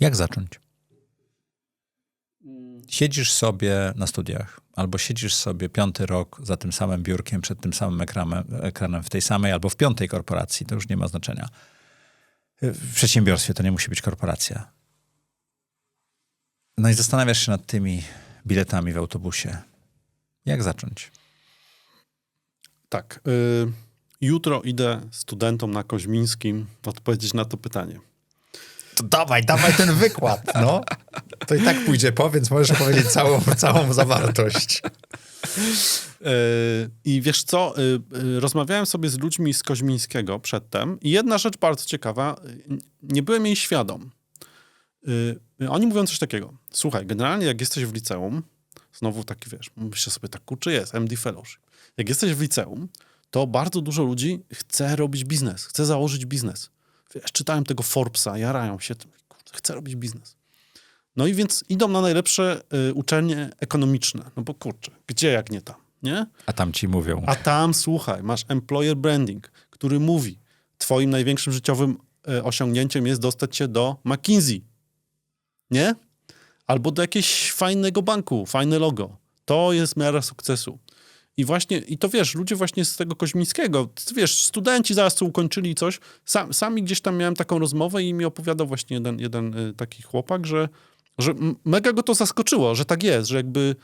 Jak zacząć? Siedzisz sobie na studiach, albo siedzisz sobie piąty rok za tym samym biurkiem, przed tym samym ekranem, ekranem w tej samej albo w piątej korporacji, to już nie ma znaczenia. W przedsiębiorstwie to nie musi być korporacja. No i zastanawiasz się nad tymi biletami w autobusie. Jak zacząć? Tak. Y, jutro idę studentom na Koźmińskim odpowiedzieć na to pytanie. To dawaj, dawaj ten wykład, no. To i tak pójdzie po, więc możesz opowiedzieć całą, całą zawartość. Y, I wiesz co, y, y, rozmawiałem sobie z ludźmi z Koźmińskiego przedtem i jedna rzecz bardzo ciekawa, nie byłem jej świadom. Oni mówią coś takiego. Słuchaj, generalnie jak jesteś w liceum, znowu taki wiesz, myślę sobie tak, kurczę jest, MD Fellowship. Jak jesteś w liceum, to bardzo dużo ludzi chce robić biznes, chce założyć biznes. Wiesz, czytałem tego Forbesa, jarają się tym, chcę robić biznes. No i więc idą na najlepsze y, uczelnie ekonomiczne, no bo kurczę, gdzie jak nie tam, nie? A tam ci mówią. A tam, słuchaj, masz employer branding, który mówi, twoim największym życiowym e, osiągnięciem jest dostać się do McKinsey. Nie? Albo do jakiegoś fajnego banku, fajne logo. To jest miara sukcesu. I właśnie, i to wiesz, ludzie właśnie z tego Koźmińskiego, wiesz, studenci zaraz co ukończyli coś, sam, sami gdzieś tam miałem taką rozmowę i mi opowiadał właśnie jeden, jeden y, taki chłopak, że, że mega go to zaskoczyło, że tak jest, że jakby...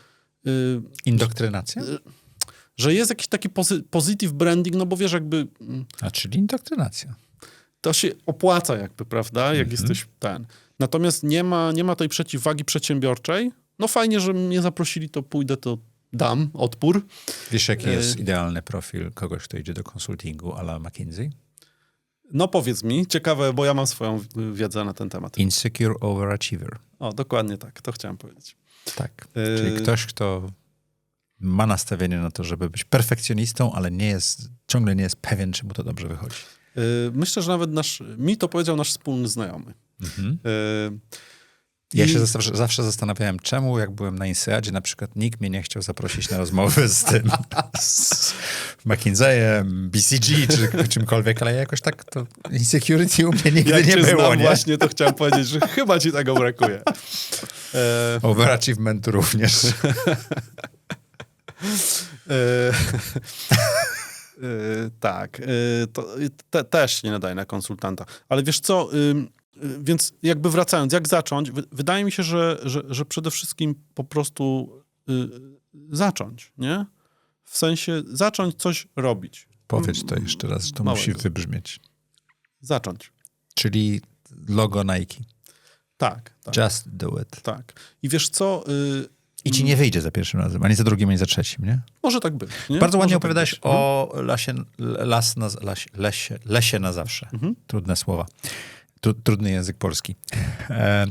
Y, Indoktrynacja? że jest jakiś taki pozy- positive branding, no bo wiesz, jakby mm, A czyli indoktrynacja. to się opłaca jakby, prawda, jak jesteś ten. Natomiast nie ma, nie ma tej przeciwwagi przedsiębiorczej. No fajnie, że mnie zaprosili, to pójdę, to dam odpór. Wiesz, jaki Y- jest idealny profil kogoś, kto idzie do konsultingu a la McKinsey? No powiedz mi, ciekawe, bo ja mam swoją wiedzę na ten temat. Insecure overachiever. O, dokładnie tak, to chciałem powiedzieć. Tak. Y- Czyli ktoś, kto ma nastawienie na to, żeby być perfekcjonistą, ale nie jest, ciągle nie jest pewien, czy mu to dobrze wychodzi. Y, Myślę, że nawet nasz, mi to powiedział nasz wspólny znajomy. Mhm. Y, Ja i- się zawsze, zawsze zastanawiałem, czemu jak byłem na Inseadzie, na przykład nikt mnie nie chciał zaprosić na rozmowę z tym, z McKinseyem, BCG, czy czymkolwiek, ale jakoś tak to insecurity u mnie nigdy Jak nie cię było, znam nie? właśnie, to chciałem powiedzieć, że chyba ci tego brakuje. E, Overachievement również. E, e, tak, e, to te, też nie nadaje na konsultanta. Ale wiesz co, więc jakby wracając, jak zacząć? Wy- Wydaje mi się, że, że, że przede wszystkim po prostu y, zacząć, nie? W sensie zacząć coś robić. Powiedz to jeszcze raz, że to Małego. musi wybrzmieć. Zacząć. Czyli logo Nike. Tak, tak, Just do it. tak. I wiesz co, y, I ci nie wyjdzie za pierwszym razem, ani za drugim, ani za trzecim, nie? może tak być. Nie? Bardzo ładnie Może tak opowiadałeś być. o lasie, las na, lasie, lesie, lesie na zawsze. Mhm. Trudne słowa. Tru, trudny język polski. E,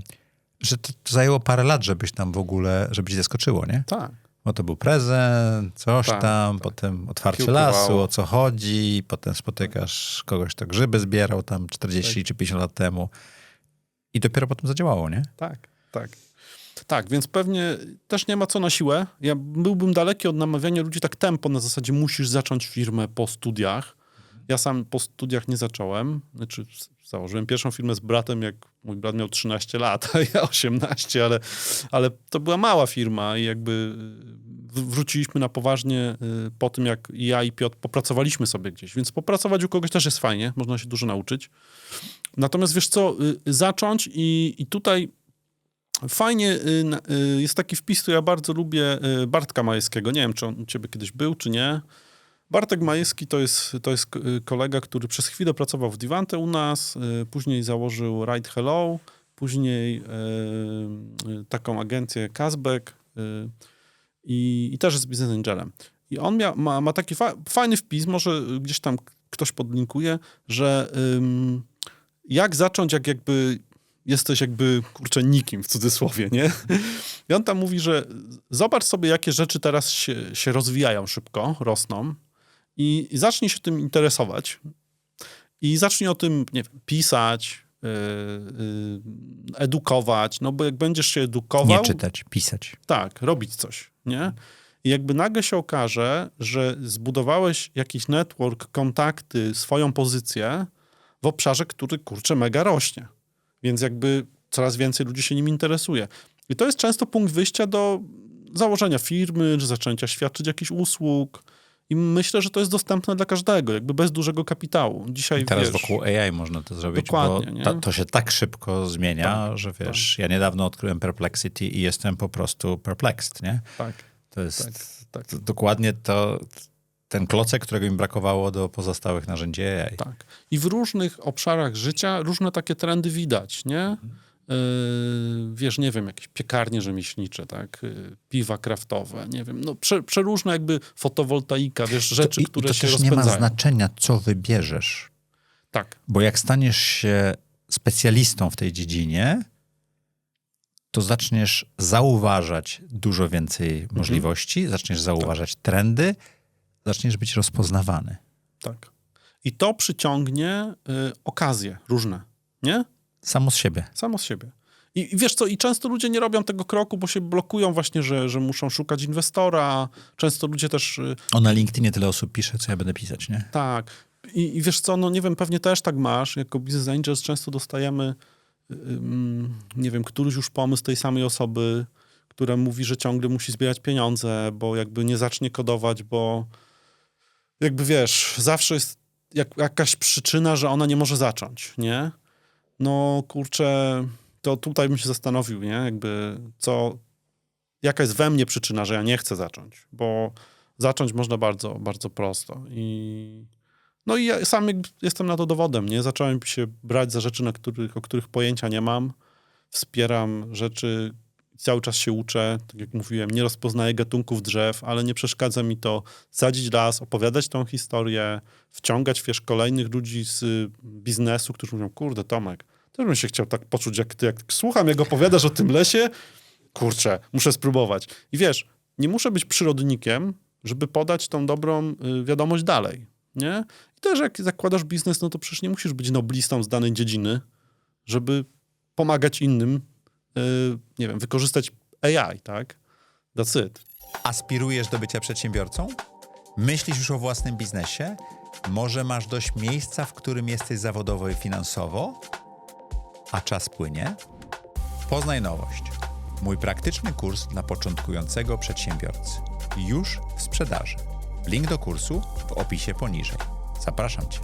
że to, to zajęło parę lat, żebyś tam w ogóle, żeby ci zaskoczyło, nie? Tak. Bo to był prezent, coś Tak, tam, tak. potem otwarcie lasu, o co chodzi, potem spotykasz kogoś, kto grzyby zbierał tam 40 czy 50 lat temu. I dopiero potem zadziałało, nie? Tak, tak. Tak, więc pewnie też nie ma co na siłę. Ja byłbym daleki od namawiania ludzi tak tempo, na zasadzie musisz zacząć firmę po studiach. Ja sam po studiach nie zacząłem. Znaczy, założyłem pierwszą firmę z bratem, jak mój brat miał 13 lat, a ja 18, ale, ale to była mała firma i jakby y, wróciliśmy na poważnie y, po tym, jak ja i Piotr popracowaliśmy sobie gdzieś. Więc popracować u kogoś też jest fajnie, można się dużo nauczyć. Natomiast wiesz co, y, zacząć i, i tutaj fajnie jest taki wpis, który ja bardzo lubię, Bartka Majewskiego. Nie wiem, czy on u ciebie kiedyś był, czy nie. Bartek Majewski to jest, to jest y, kolega, który przez chwilę pracował w Divante u nas, y, później założył Ride Hello, później y, taką agencję y, i, i też jest business angelem. I on mia, ma, ma taki fa fajny wpis, może gdzieś tam ktoś podlinkuje, że jak zacząć, jak jakby jesteś jakby, kurczę, nikim w cudzysłowie, nie? I on tam mówi, że zobacz sobie, jakie rzeczy teraz się, się rozwijają szybko, rosną i, i zacznij się tym interesować i zacznij o tym, nie wiem, pisać, yy, yy, edukować, no bo jak będziesz się edukował... Nie czytać, pisać. Tak, robić coś, nie? I jakby nagle się okaże, że zbudowałeś jakiś network, kontakty, swoją pozycję w obszarze, który, kurczę, mega rośnie. Więc jakby coraz więcej ludzi się nim interesuje. I to jest często punkt wyjścia do założenia firmy, czy zaczęcia świadczyć jakichś usług. I myślę, że to jest dostępne dla każdego, jakby bez dużego kapitału. Dzisiaj I teraz wiesz, wokół AI można to zrobić, Dokładnie, bo ta, to się tak szybko zmienia, Tak, że wiesz, ja niedawno odkryłem Perplexity i jestem po prostu perplexed, nie? Tak, To jest tak, tak. to dokładnie to, ten klocek, którego mi brakowało do pozostałych narzędzi AI. Tak. I w różnych obszarach życia różne takie trendy widać, nie? Yy, wiesz, nie wiem, jakieś piekarnie rzemieślnicze, tak? Yy, piwa kraftowe, nie wiem, no prze, przeróżne jakby fotowoltaika, wiesz, rzeczy, I, które to się też nie ma rozpędzają. znaczenia, co wybierzesz. Tak, Bo jak staniesz się specjalistą w tej dziedzinie, to zaczniesz zauważać dużo więcej możliwości, zaczniesz zauważać trendy, zaczniesz być rozpoznawany. tak. I to przyciągnie y, okazje różne, nie? Samo z siebie. Samo z siebie. I, I wiesz co, i często ludzie nie robią tego kroku, bo się blokują właśnie, że, że muszą szukać inwestora. Często ludzie też y, O, na LinkedInie tyle osób pisze, co ja będę pisać, nie? Tak. I, I wiesz co, no nie wiem, pewnie też tak masz. Jako Business Angels często dostajemy, ym, nie wiem, któryś już pomysł tej samej osoby, która mówi, że ciągle musi zbierać pieniądze, bo jakby nie zacznie kodować, bo jakby wiesz, zawsze jest jak, jakaś przyczyna, że ona nie może zacząć, nie? No kurczę, to tutaj bym się zastanowił, nie? Jakby co, jaka jest we mnie przyczyna, że ja nie chcę zacząć, bo zacząć można bardzo, bardzo prosto i no i ja sam jestem na to dowodem, nie? Zacząłem się brać za rzeczy, na których, o których pojęcia nie mam. Wspieram rzeczy, cały czas się uczę. Tak jak mówiłem, nie rozpoznaję gatunków drzew, ale nie przeszkadza mi to sadzić las, opowiadać tą historię, wciągać, wiesz, kolejnych ludzi z y, biznesu, którzy mówią, kurde, Tomek, też bym się chciał tak poczuć, jak ty, jak słucham, jak opowiadasz o tym lesie, kurczę, muszę spróbować. I wiesz, nie muszę być przyrodnikiem, żeby podać tą dobrą y, wiadomość dalej, nie? I też jak zakładasz biznes, no to przecież nie musisz być noblistą z danej dziedziny, żeby pomagać innym, nie wiem, wykorzystać AI, tak? That's it. Aspirujesz do bycia przedsiębiorcą? Myślisz już o własnym biznesie? Może masz dość miejsca, w którym jesteś zawodowo i finansowo? A czas płynie? Poznaj nowość. Mój praktyczny kurs dla początkującego przedsiębiorcy. Już w sprzedaży. Link do kursu w opisie poniżej. Zapraszam Cię.